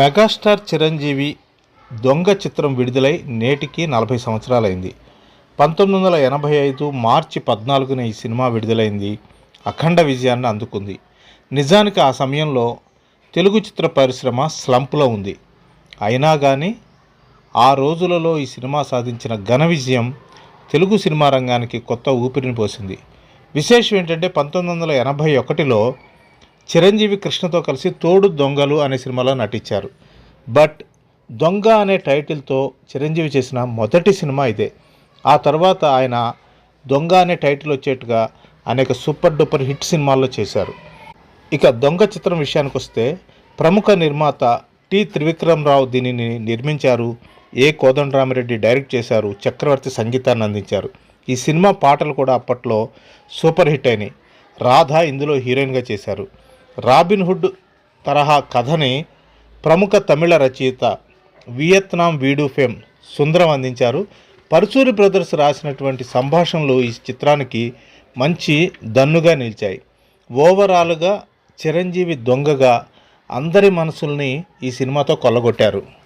Megastar Chiranjeevi దొంగ చిత్రం విడుదలై నేటికి నలభై సంవత్సరాలైంది. పంతొమ్మిది వందల ఎనభై ఐదు మార్చి పద్నాలుగున ఈ సినిమా విడుదలైంది. అఖండ విజయాన్ని అందుకుంది. నిజానికి ఆ సమయంలో తెలుగు చిత్ర పరిశ్రమ స్లంప్లో ఉంది. అయినా కానీ ఆ రోజులలో ఈ సినిమా సాధించిన ఘన విజయం తెలుగు సినిమా రంగానికి కొత్త ఊపిరిని పోసింది. విశేషం ఏంటంటే పంతొమ్మిది వందల ఎనభై ఒకటిలో చిరంజీవి కృష్ణతో కలిసి తోడు దొంగలు అనే సినిమాలో నటించారు. బట్ దొంగ అనే టైటిల్తో చిరంజీవి చేసిన మొదటి సినిమా ఇదే. ఆ తర్వాత ఆయన దొంగ అనే టైటిల్ వచ్చేట్టుగా అనేక సూపర్ డూపర్ హిట్ సినిమాల్లో చేశారు. ఇక దొంగ చిత్రం విషయానికి వస్తే ప్రముఖ నిర్మాత టి త్రివిక్రమరావు దీనిని నిర్మించారు. ఏ కోదండరామిరెడ్డి డైరెక్ట్ చేశారు. చక్రవర్తి సంగీతాన్ని అందించారు. ఈ సినిమా పాటలు కూడా అప్పట్లో సూపర్ హిట్ అయినాయి. రాధ ఇందులో హీరోయిన్గా చేశారు. రాబిన్ హుడ్ తరహా కథని ప్రముఖ తమిళ రచయిత వియత్నాం వీడు ఫేమ్ సుందరం అందించారు. పరుచూరి బ్రదర్స్ రాసినటువంటి సంభాషణలు ఈ చిత్రానికి మంచి దన్నుగా నిలిచాయి. ఓవరాల్గా చిరంజీవి దొంగగా అందరి మనసుల్ని ఈ సినిమాతో కొల్లగొట్టారు.